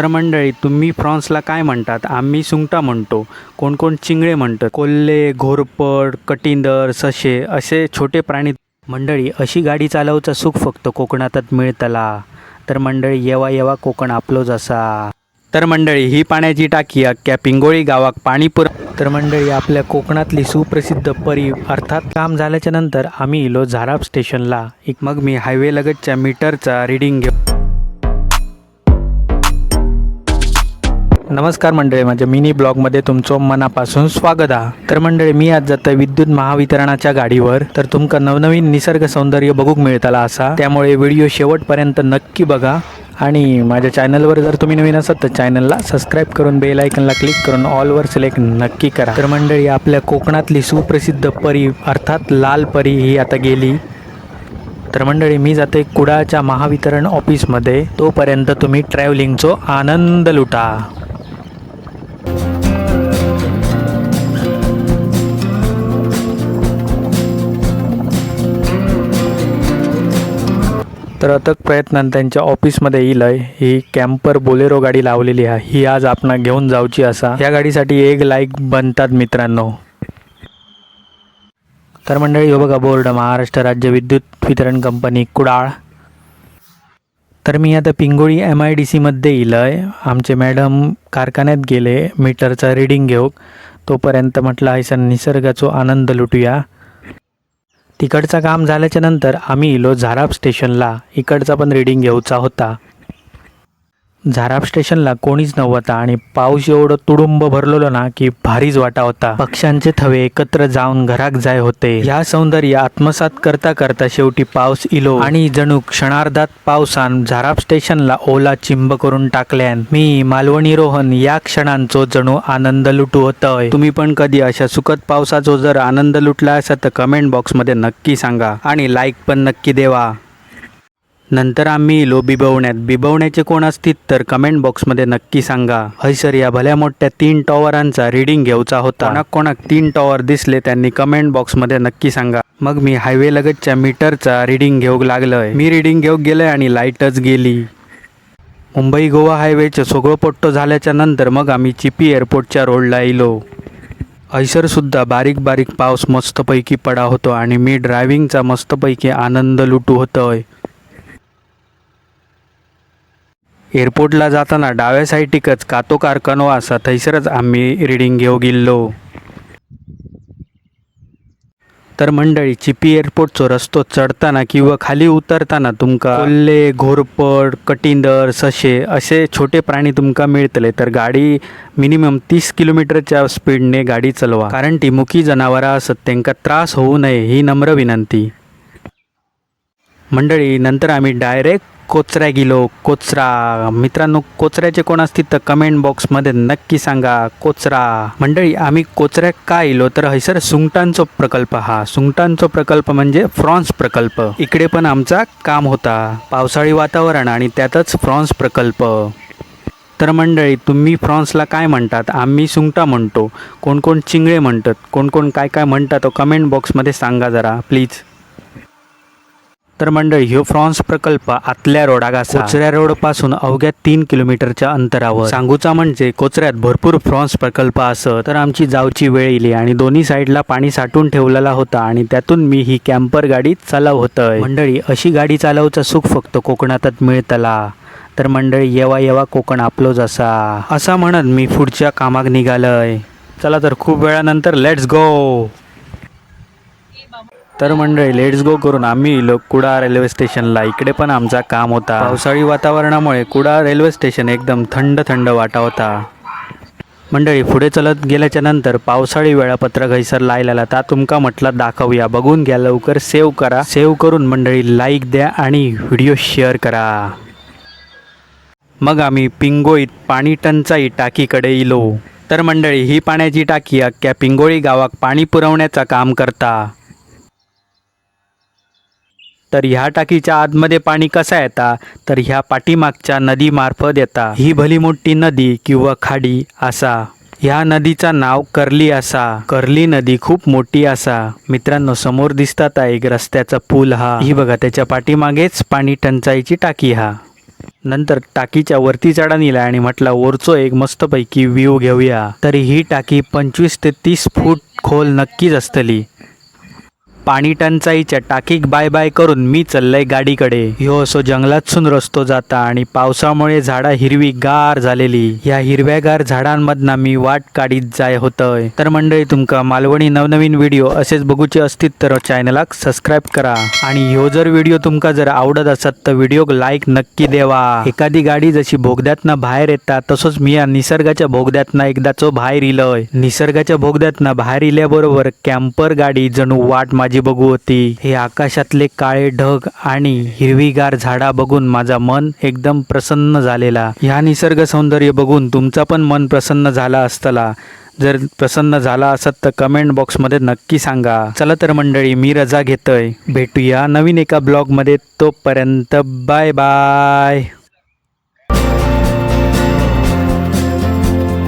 तर मंडळी तुम्ही फ्रॉन्सला काय म्हणतात? आम्ही सुंगटा म्हणतो. कोण कोण चिंगळे म्हणतात कोल्हे घोरपड कटिंदर ससे असे छोटे प्राणी. मंडळी अशी गाडी चालवचं सुख फक्त कोकणातच मिळतला. तर मंडळी येवा येवा कोकण आपलोच असा. तर मंडळी ही पाण्याची टाकी अख्ख्या पिंगोळी गावाक पाणी पुर तर मंडळी आपल्या कोकणातली सुप्रसिद्ध परी अर्थात काम झाल्याच्यानंतर आम्ही इलो झाराप स्टेशनला. एक मग मी हायवे लगतच्या मीटरचा रिडिंग घेऊ. नमस्कार मंडळी माझ्या मिनी ब्लॉगमध्ये तुमचं मनापासून स्वागत आहे. तर मंडळी मी आज जातोय विद्युत महावितरणाच्या गाडीवर. तर तुमका नवनवीन निसर्ग सौंदर्य बघूक मिळताला असा. त्यामुळे व्हिडिओ शेवटपर्यंत नक्की बघा. आणि माझ्या चॅनलवर जर तुम्ही नवीन असाल तर चॅनलला सबस्क्राईब करून बेल आयकनला क्लिक करून ऑलवर सिलेक्ट नक्की करा. तर मंडळी आपल्या कोकणातली सुप्रसिद्ध परी अर्थात लाल परी ही आता गेली. तर मंडळी मी जाते कुडाळच्या महावितरण ऑफिसमध्ये. तोपर्यंत तुम्ही ट्रॅव्हलिंगचो आनंद लुटा. तर अथक प्रयत्नान त्यांच्या ऑफिसमध्ये येईल ही कॅम्पर बोलेरो गाडी लावलेली आहे. ही आज आपण घेऊन जाऊची असा. या गाडीसाठी एक लाईक बनतात मित्रांनो. तर मंडळी हो बघा बोर्ड. महाराष्ट्र राज्य विद्युत वितरण कंपनी कुडाळ. तर मी आता पिंगोळी एम आय डी सीमध्ये येईल आहे आमचे मॅडम कारखान्यात गेले. मीटरचा रिडिंग घेऊ. तोपर्यंत म्हटलं आहे सर निसर्गाचो आनंद लुटूया. तिकडचं काम झाल्याच्यानंतर आम्ही इलो झाराप स्टेशनला इकडचा पण रिडिंग घेऊचा होता. झाराप स्टेशनला कोणीच नव्हता आणि पाऊस एवढं तुडुंब भरलेलो ना की भारीच वाटा होता. पक्ष्यांचे थवे एकत्र जाऊन घराक जाय होते. या सौंदर्य आत्मसात करता करता शेवटी पाऊस इलो आणि जणू क्षणार्धात पावसान झाराप स्टेशनला ओला चिंब करून टाकल्यान मी मालवणी रोहन या क्षणांचो जणू आनंद लुटू होतय. तुम्ही पण कधी अशा सुखद पावसाचो जर आनंद लुटला असा तर कमेंट बॉक्समध्ये नक्की सांगा आणि लाईक पण नक्की देवा. नंतर आम्ही इलो बिबवण्यात. बिबवण्याचे कोण असतील तर कमेंट बॉक्समध्ये नक्की सांगा. हैसर या भल्या मोठ्या तीन टॉवरांचा रिडिंग घ्यायचा होता. कोणाक कोणाक तीन टॉवर दिसले त्यांनी कमेंट बॉक्समध्ये नक्की सांगा. मग मी हायवे लगतच्या मीटरचा रिडिंग घेऊक लागलोय. मी रिडिंग घेऊक गेलोय आणि लाईटच गेली. मुंबई गोवा हायवेचं सगळं पट्टो झाल्याच्यानंतर मग आम्ही चिपी एअरपोर्टच्या रोडला येलो ऐसरसुद्धा बारीक बारीक पाऊस मस्तपैकी पडा होतो आणि मी ड्रायव्हिंगचा मस्तपैकी आनंद लुटू होतोय. एअरपोर्टला जाताना डाव्या साईटिकच कातो कारखानो असा थैसरच आम्ही रिडिंग घेऊ गेल्लो तर मंडळी चिपी एअरपोर्टचो रस्तो चढताना किंवा खाली उतरताना तुमका कोल्हे घोरपड कटिंदर ससे असे छोटे प्राणी तुमका मिळतले तर गाडी मिनिमम तीस किलोमीटरच्या स्पीडने गाडी चलवा. कारण ती मुकी जनावरं असत त्यांका त्रास होऊ नये ही नम्र विनंती. मंडळी नंतर आम्ही डायरेक्ट कोचऱ्या गेलो. कोचरा मित्रांनो कोचऱ्याचे कोण असतील तर कमेंट बॉक्समध्ये नक्की सांगा कोचरा. मंडळी आम्ही कोचऱ्या का येलो तर हैसर सुंगटांचो प्रकल्प. हा सुंगटांचो प्रकल्प म्हणजे फ्रॉन्स प्रकल्प. इकडे पण आमचा काम होता. पावसाळी वातावरण आणि त्यातच फ्रॉन्स प्रकल्प. तर मंडळी तुम्ही फ्रॉन्सला काय म्हणतात? आम्ही सुंगटा म्हणतो. कोण कोण चिंगळे म्हणतात? कोण कोण काय काय म्हणतात? तो कमेंट बॉक्समध्ये सांगा जरा प्लीज तर मंडळी ह्यो फ्रॉन्स प्रकल्प आतल्या रोडाक असा कोचऱ्या रोडपासून अवघ्या तीन किलोमीटरच्या अंतरावर. सांगूचा म्हणजे कोचऱ्यात भरपूर फ्रॉन्स प्रकल्प असं तर आमची जावची वेळ येईल आणि दोन्ही साईडला पाणी साठवून ठेवलेला होता आणि त्यातून मी ही कॅम्पर गाडी चालव होतय मंडळी अशी गाडी चालवचं सुख फक्त कोकणातच मिळतला. तर मंडळी येवा येवा कोकण आपलोच असा. असा म्हणत मी पुढच्या कामाक निघालय. चला तर खूप वेळानंतर लेट्स गो तर मंडळी लेट्स गो करून आम्ही इलो कुडा रेल्वे स्टेशनला इकडे पण आमचा काम होता. पावसाळी वातावरणामुळे कुडा रेल्वे स्टेशन एकदम थंड थंड वाटा होता. मंडळी पुढे चलत गेल्याच्यानंतर पावसाळी वेळापत्रक हैसर लायलेला ता तुमका म्हटलं दाखवूया. बघून घ्या लवकर सेव्ह करा. सेव्ह करून मंडळी लाईक द्या आणि व्हिडिओ शेअर करा. मग आम्ही पिंगोईत पाणी टंचाई टाकीकडे इलो. तर मंडळी ही पाण्याची टाकी अख्ख्या पिंगोळी गावाक पाणी पुरवण्याचं काम करता. तर ह्या टाकीच्या आतमध्ये पाणी कसा येता? तर ह्या पाठीमागच्या नदीमार्फत येता. ही भली मोठी नदी किंवा खाडी असा. ह्या नदीचा नाव कर्ली असा. कर्ली नदी खूप मोठी असा. मित्रांनो समोर दिसतात एक रस्त्याचा पूल हा. ही बघा त्याच्या पाठीमागेच पाणी टंचाईची टाकी हा. नंतर टाकीच्या वरती चढा नेला आणि म्हटला वरचो एक मस्तपैकी व्ह्यू घेऊया. तरी ही टाकी पंचवीस ते तीस फूट खोल नक्कीच असतली. पाणी टंचाईच्या टाकीक बाय बाय करून मी चाललंय गाडीकडे. ह्यो असो जंगलातसून रस्तो जाता आणि पावसामुळे झाडा हिरवी गार झालेली. ह्या हिरव्यागार झाडांमधना मी वाट काढीत जाय होतय. तर मंडळी तुमका मालवणी नवनवीन व्हिडिओ असेच बघूचे असतील तर चॅनलाक सबस्क्राईब करा. आणि ह्यो जर व्हिडिओ तुमका जर आवडत असत तर व्हिडिओक लाईक नक्की देवा. एखादी गाडी जशी भोगद्यातनं बाहेर येतात तसंच मी या निसर्गाच्या भोगद्यातनं एकदाचो बाहेर इलय. निसर्गाच्या भोगद्यातनं बाहेर इल्याबरोबर कॅम्पर गाडी जणू वाट माझी बघू होती. हे आकाशातले काळे ढग आणि हिरवीगार झाडा बघून माझा मन एकदम प्रसन्न झालेला. ह्या निसर्ग सौंदर्य बघून तुमचा पण मन प्रसन्न झाला असतला. जर प्रसन्न झाला असत तर कमेंट बॉक्समध्ये नक्की सांगा. चला तर मंडळी मी रजा घेतोय. भेटूया नवीन एका ब्लॉगमध्ये तोपर्यंत बाय बाय